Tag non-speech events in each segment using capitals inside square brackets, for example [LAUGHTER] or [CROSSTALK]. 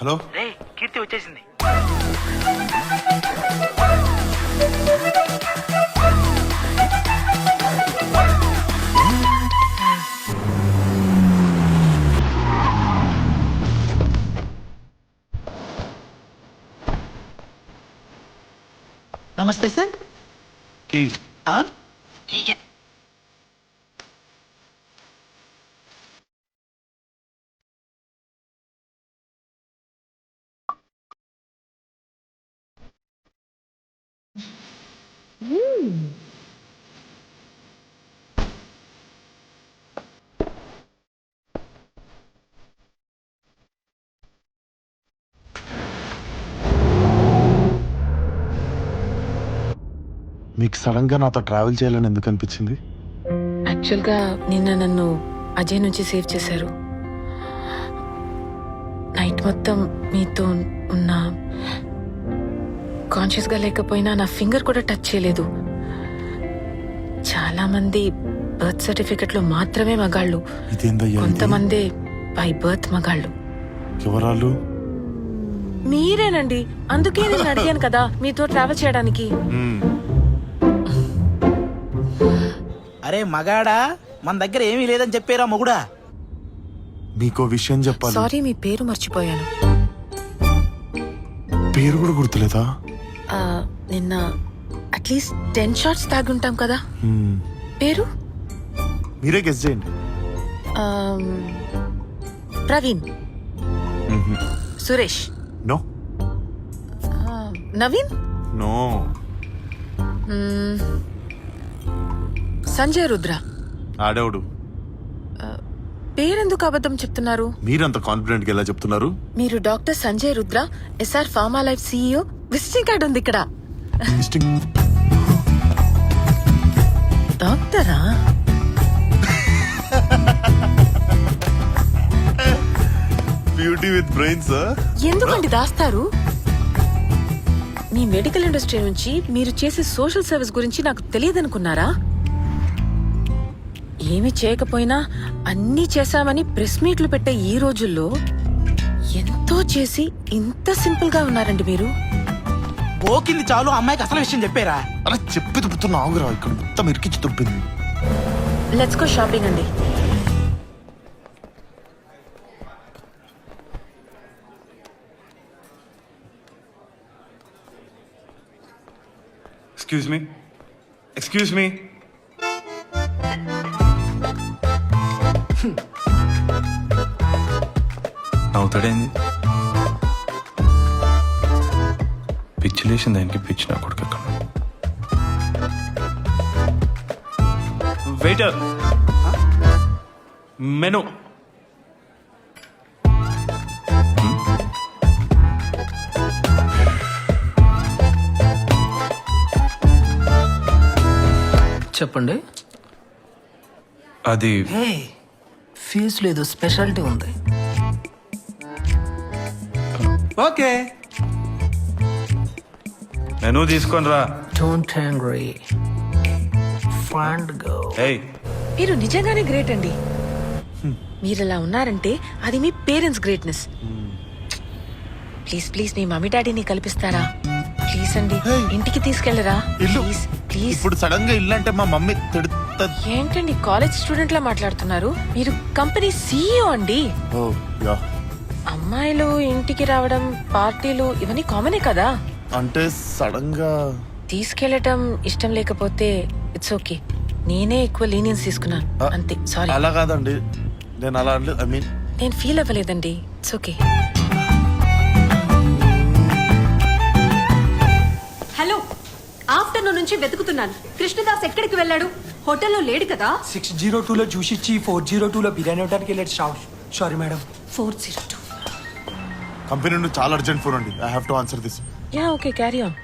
Hello? రే కీర్తి వచ్చేసింది. నమస్తే sir. మీకు సడన్గా నాతో ట్రావెల్ చేయాలని ఎందుకు అనిపించింది? యాక్చువల్గా నిన్న నన్ను అజయ్ నుంచి సేవ్ చేశారు. నైట్ మొత్తం మీతో ఉన్న కాన్షియస్గా లేకపోయినా నా ఫింగర్ కూడా టచ్ చేయలేదు. చాలా మంది బర్త్ సర్టిఫికెట్లో మాత్రమే మగాళ్ళు. ఇదేందయ్యా? కొంతమంది బై బర్త్ మగాళ్ళు. ఎవరాలు మీరేనండి. అందుకే నేను అడిగాను కదా మీతో ట్రావెల్ చేయడానికి. అరే మగాడా మన దగ్గర ఏమీ లేదని చెప్పారా మొగుడా? మీకో విషయం చెప్పాలి. సారీ మీ పేరు మర్చిపోయాను. పేరు కూడా గుర్తులేదా? ఆ, నిన్న అట్లీస్ట్ టెన్ షార్ట్స్ తాగుంటాం కదా. పేరు? మీరే గెస్ చేయండి. ఆమ్, ప్రవీణ్. సురేష్. నో. ఆ, నవీన్? నో. మ్మ్, సంజయ్ రుద్ర. ఆడేవుడు? పేరెందుకు అబద్ధం చెప్తున్నారు? మీరంత కాన్ఫిడెంట్గా ఎలా చెప్తున్నారు? మీరు doctor Sanjay Rudra SR pharma life CEO visiting card ఉంది ఇక్కడ. డాక్టరా? బ్యూటీ విత్ బ్రెయిన్స్ ఎందుకండి దాస్తారు? మీ మెడికల్ ఇండస్ట్రీ నుంచి మీరు చేసే సోషల్ సర్వీస్ గురించి నాకు తెలియదనుకున్నారా? ఏమి చేయకపోయినా అన్నీ చేశామని ప్రెస్ మీట్లు పెట్టే ఈ రోజుల్లో ఎంతో చేసి ఇంత సింపుల్గా ఉన్నారండి మీరు పోకింది చాలు అమ్మాయికి అసలు విషయం చెప్పారా అలా చెప్పి తుప్పుతున్న ఆగురా ఇక్కడ మొత్తం ఇరికిచ్చి తుప్పింది లెట్స్ గో షాపింగ్ అండి Excuse me? Excuse me? అవుతాడేంది? పిచ్చి లేచిన దానికి పిచ్చి నా కొడుకు ఎక్కడ? వెయిటర్ మెను చెప్పండి. అది ఫీజు లేదు స్పెషాలిటీ ఉంది. ఓకే. మెను తీసుకొని రా. డోంట్ హ్యాంగ్రీ ఫండ్ గో ఏయ్. మీరు నిజంగానే గ్రేట్ అండి. మీరు ఇలా ఉన్నారంటే అది మీ పేరెంట్స్ గ్రేట్నెస్ ప్లీజ్ ప్లీజ్ మీ మమ్మీ డాడీని కల్పిస్తారా? ప్లీజ్ అండి. ఇంటికి తీసుకెళ్ళరా ఇల్లు. ప్లీజ్ ప్లీజ్ ఇప్పుడు సడన్గా ఇల్లు అంటే మా మమ్మీ తిడుతుంది ఏంటండి కాలేజ్ స్టూడెంట్ లా మాట్లాడుతున్నారు? మీరు కంపెనీ సీఈఓ అండి. Oh yeah. అమ్మాయిలు ఇంటికి రావడం పార్టీలు ఇవన్నీ కామనే కదా? అంటే సడన్గా తీసుకెళ్ళటం ఇష్టం లేకపోతే ఇట్స్ ఓకే. నేనే ఎక్కువ లీనియన్స్ తీసుకున్నాను. ఆ, అంతే సారీ. అలా కాదండి. నేను అలా అనలేదు ఐ మీన్ నేను ఫీల్ అవ్వలేదండి. It's okay. హలో. ఆఫ్టర్నూన్ నుంచి వెతుకుతున్నాను. కృష్ణదాస్ ఎక్కడికి వెళ్ళాడు? హోటల్లో లేడు కదా. సిక్స్ జీరో టూలో జ్యూస్ ఇచ్చి ఫోర్ జీరో టూలో బిర్యానీ ఇవ్వడానికి వెళ్ళాడు shop sorry madam four zero two. Company నుండి చాలా అర్జెంట్ ఫోన్ అండి. I have to answer this yeah okay carry on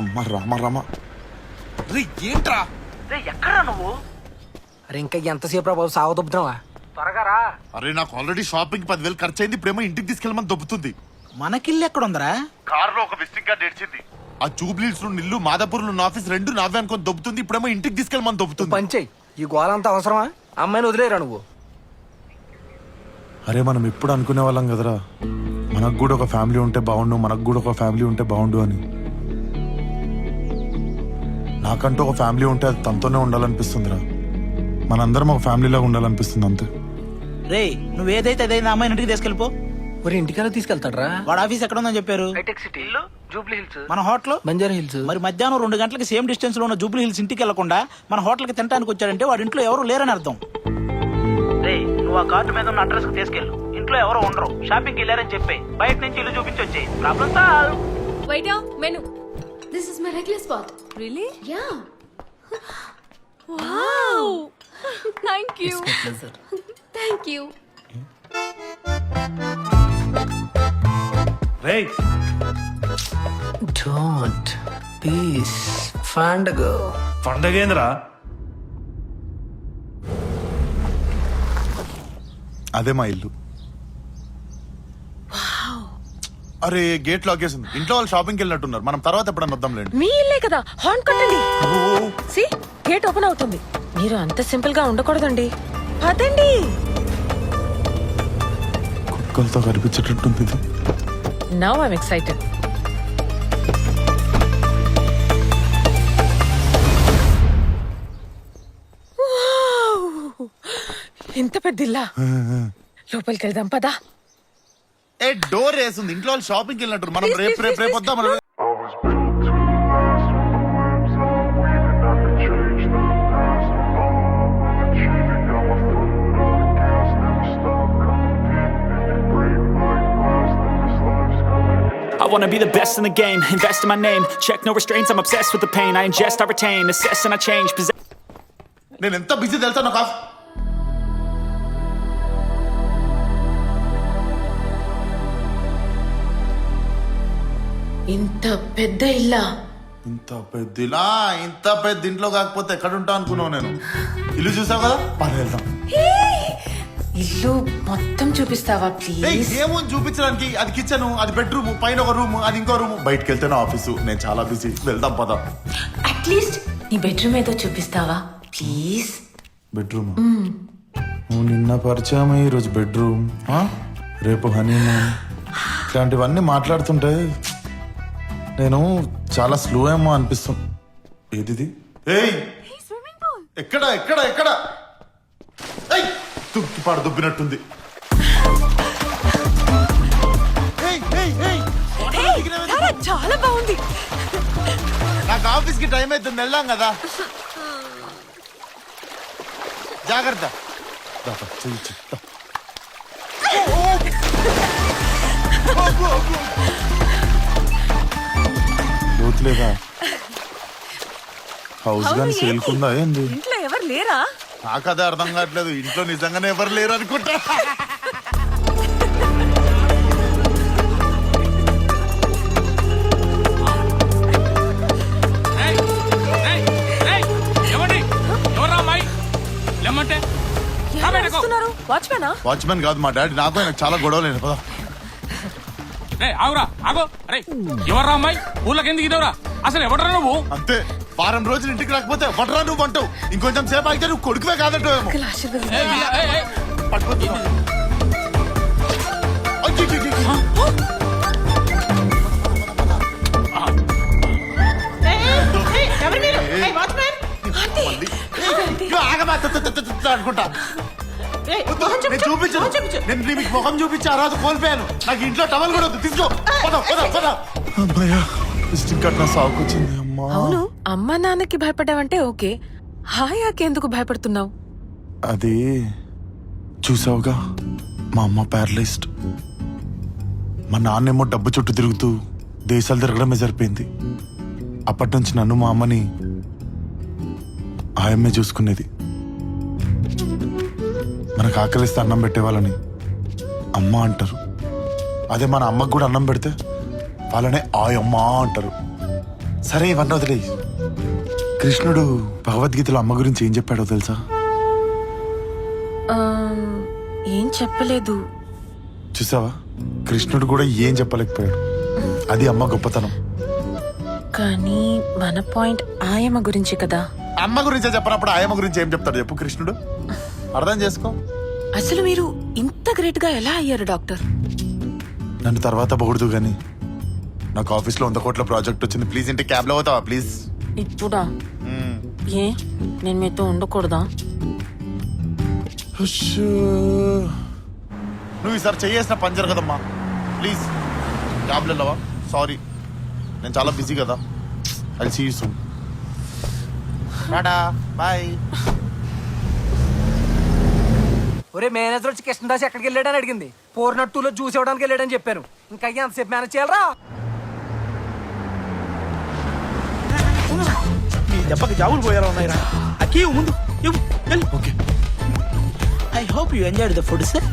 అమ్మ రామ రామ. రే ఏంట్రా? రే ఎక్కడా నువ్వు? అరే ఇంకా ఎంతసేపు రా బాబు? సాగు దొబ్బుతున్నావా? త్వరగా రా. అరే నాకు ఆల్రెడీ షాపింగ్ పదివేలు ఖర్చు అయింది ఇప్పుడేమో ఇంటికి తీసుకెళ్ళమని దొబ్బుతుంది. మనకిల్లు ఎక్కడుందరా? కార్లో ఒక విజిటింగ్ కార్డ్ ఏడ్చింది. ఆ జూబ్లీస్ నుండి ఇల్లు మాదాపూర్లో ఆఫీస్ రెండు నావే అనుకొని దొబ్బుతుంది. ఇప్పుడేమో ఇంటికి తీసుకెళ్ళమని దొబ్బుతుంది. పంచేయి ఈ గోలంతా అవసరమా? అమ్మాయిని వదిలేరా నువ్వు? అరే మనం ఎప్పుడు అనుకునే వాళ్ళం కదరా. మనకు కూడా ఒక ఫ్యామిలీ ఉంటే బాగుండు మనకు కూడా ఒక ఫ్యామిలీ ఉంటే బాగుండు అని. నాకంటూ ఒక ఫ్యామిలీ ఉంటే అది తనతోనే ఉండాలనిపిస్తుందిరా. మనందరం ఒక ఫ్యామిలీలాగా ఉండాలనిపిస్తుంది అంతే. రే నువ్వు ఏదైతే అదైనా అమ్మాయిని ఇంటికి తీసుకెళ్ళిపో. మరి ఇంటికెలా తీసుకెళ్తాడ్రా? వాడు ఆఫీస్ ఎక్కడ ఉందని చెప్పారు? Hitech city. జూబ్లీ హిల్స్ మన హోటల్ బంజారా హిల్స్ మరి మధ్యాహ్నం రెండు గంటలకి సేమ్ డిస్టెన్స్లో ఉన్న జూబ్లీ హిల్స్ ఇంటికి వెళ్ళకుండా మన హోటల్కి తినడానికి వచ్చాడంటే వాడి ఇంట్లో ఎవరు లేరని అర్థం రే నువ్వు ఆ కార్డు మీద ఉన్న అడ్రస్కి తీసుకెళ్ళు ఇంట్లో ఎవరు ఉండరు షాపింగ్కి వెళ్ళారని చెప్పి బయట నుంచి ఇల్లు చూపించి వచ్చాయి problem solve Waiter, menu. This is my regular spot. Really? Yeah. Wow. [LAUGHS] Thank you. Thank you. రేయ్. డోంట్ పీస్ ఫండ్ గో పండగేంద్రా? అదే మా ఇల్లు. అరే గేట్ లాగేసింది ఇంట్లో వాళ్ళు షాపింగ్కి వెళ్ళినట్టున్నారు. మనం తర్వాత ఎప్పుడన్నా వద్దాంలేండి మీ ఇల్లే కదా. హార్న్ కొట్టండి. సి గేట్ ఓపెన్ అవుతుంది. మీరు అంత సింపుల్గా ఉండకూడదండి. పదండి. కుక్కలతో కనిపించేటట్టుంది ఇది. నౌ ఐమ్ ఎక్సైటెడ్ ఎంత పెద్ద ఇల్లా లోపలికి వెళ్దాం పదా. ఏ డోర్ వేసింది. ఇంట్లో షాపింగ్కి వెళ్ళినట్టు మనం రేపు రేపు రేపు వద్దాం మనం wanna be the best in the game, invest in my name. Check no restraints, I'm obsessed with the pain. I ingest, I retain, assess and I change. Possess- నేను ఎంత బిజీ తెలుసా నాకు ఇంత పెద్ద ఇల్లా ఇంత పెద్ద ఇలా ఇంత పెద్ద ఇంట్లో కాకపోతే ఎక్కడ ఉంటా అనుకున్నావు నేను ఇల్లు చూసావు కదా పని వెళ్దాం ఇల్లు మొత్తం చూపిస్తావా ఏయ్, ప్లీజ్ ఏముంది చూపించడానికి? అది కిచెన్ అది బెడ్రూమ్ పైన ఒక రూమ్ అది ఇంకో రూమ్ బయటకు వెళ్తే నా ఆఫీసు నేను చాలా బిజీ వెళ్దాం పద. అట్లీస్ట్ నీ బెడ్రూమ్ ఏదో చూపిస్తావా ప్లీజ్ బెడ్రూమ్ నువ్వు నిన్న పరిచయం ఈ రోజు బెడ్రూమ్ రేపు హనీమూన్ ఇట్లాంటివన్నీ మాట్లాడుతుంటే నేను చాలా స్లో ఏమో అనిపిస్తుంది ఏదిది? ఏయ్! ఎక్కడ ఎక్కడ ఎక్కడ? ఏయ్ తుక్కిపాడు దుబ్బినట్టుంది ఏయ్, ఏయ్, ఏయ్, వాటర్ దిగినవే. చాలా బాగుంది. నాకు ఆఫీస్కి టైం అవుతుంది వెళ్దాం కదా. జాగ్రత్త. లోతులేదా హౌస్ గాని సేల్కుందా ఏంది? ఇంట్లో ఎవరు లేరా? నాకు అదే అర్థం కావట్లేదు. ఇంట్లో నిజంగానే ఎవరు లేరు అనుకుంటా. వాచ్మెనా? వాచ్మెన్ కాదు మా డాడీ నాకు చాలా గొడవలేదు పదా. ఆగురా ఆగో. అరే ఎవర్రా అమ్మాయి? ఊళ్ళకి ఎందుకు ఇదవరా? అసలు ఎవడరా నువ్వు? అంతే. వారం రోజులు ఇంటికి రాకపోతే వడరా నువ్వు అంటావు. ఇంకొంచెం సేపు అయితే నువ్వు కొడుకువే కాదంటావేమో త అనుకుంటా. నేను చూపించను. నేను నీ మీకు ముఖం చూపించి ఆ రోజు కోల్పోయాను. నాకు ఇంట్లో టవల్ కూడా వద్దు. తీసుకో. పద పద పద. అమ్మయ్యా కార్డ్ నా సాగుకొచ్చింది అమ్మా. అవును అమ్మా నాన్నకి భయపడ్డావంటే ఓకే. హాయాకి ఎందుకు భయపడుతున్నావు? అది చూసావుగా మా అమ్మ ప్యారలైజ్డ్. మా నాన్నేమో డబ్బు చుట్టూ తిరుగుతూ దేశాలు తిరగడమే సరిపోయింది. అప్పటి నుంచి నన్ను మా అమ్మని ఆయమ్మే చూసుకునేది. మనకు ఆకలిస్తే అన్నం పెట్టేవాళ్ళని అమ్మ అంటారు. అదే మన అమ్మకు కూడా అన్నం పెడితే వాళ్ళనే ఆయమ్మ అంటారు. సరే ఇవన్నీ వదిలే కృష్ణుడు భగవద్గీతలో అమ్మ గురించి ఏం చెప్పాడో తెలుసా? ఏం చెప్పలేదు. చూసావా? కృష్ణుడు కూడా ఏం చెప్పలేకపోయాడు. అది అమ్మ గొప్పతనం. కానీ మన పాయింట్ ఆయమ్మ గురించి కదా. అమ్మ గురించే చెప్పనప్పుడు ఆయమ్మ గురించి ఏం చెప్తాడు చెప్పు కృష్ణుడు. అర్థం చేసుకో. అసలు మీరు ఇంత గ్రేట్గా ఎలా అయ్యారు డాక్టర్? నన్ను తర్వాత పొగుడుదు కానీ నాకు ఆఫీస్లో వంద కోట్ల ప్రాజెక్ట్ వచ్చింది. ప్లీజ్ ఇంటి క్యాబ్లో అవుతావా ప్లీజ్. ఇప్పుడా ఏ? నేను మీతో ఉండకూడదా? నువ్వు ఈసారి చేయేసిన పని జరగదమ్మా. ప్లీజ్. క్యాబ్లో వెళ్ళవా? సారీ. నేను చాలా బిజీ కదా. అది సీ సూన్. టాటా. బాయ్. ఒరే మేనేజర్ వచ్చి కృష్ణదాస్ ఎక్కడికి వెళ్ళాడని అడిగింది. నాట్ టూలో జ్యూస్ ఇవ్వడానికి వెళ్ళాడని చెప్పాను ఇంకా ఎంతసేపు మేనేజ్ చేయాలరా? దెబ్బకి జాబులు పోయారా ఉన్నాయిరా. అక్కీ ముందు. Okay. I hope you enjoyed the food sir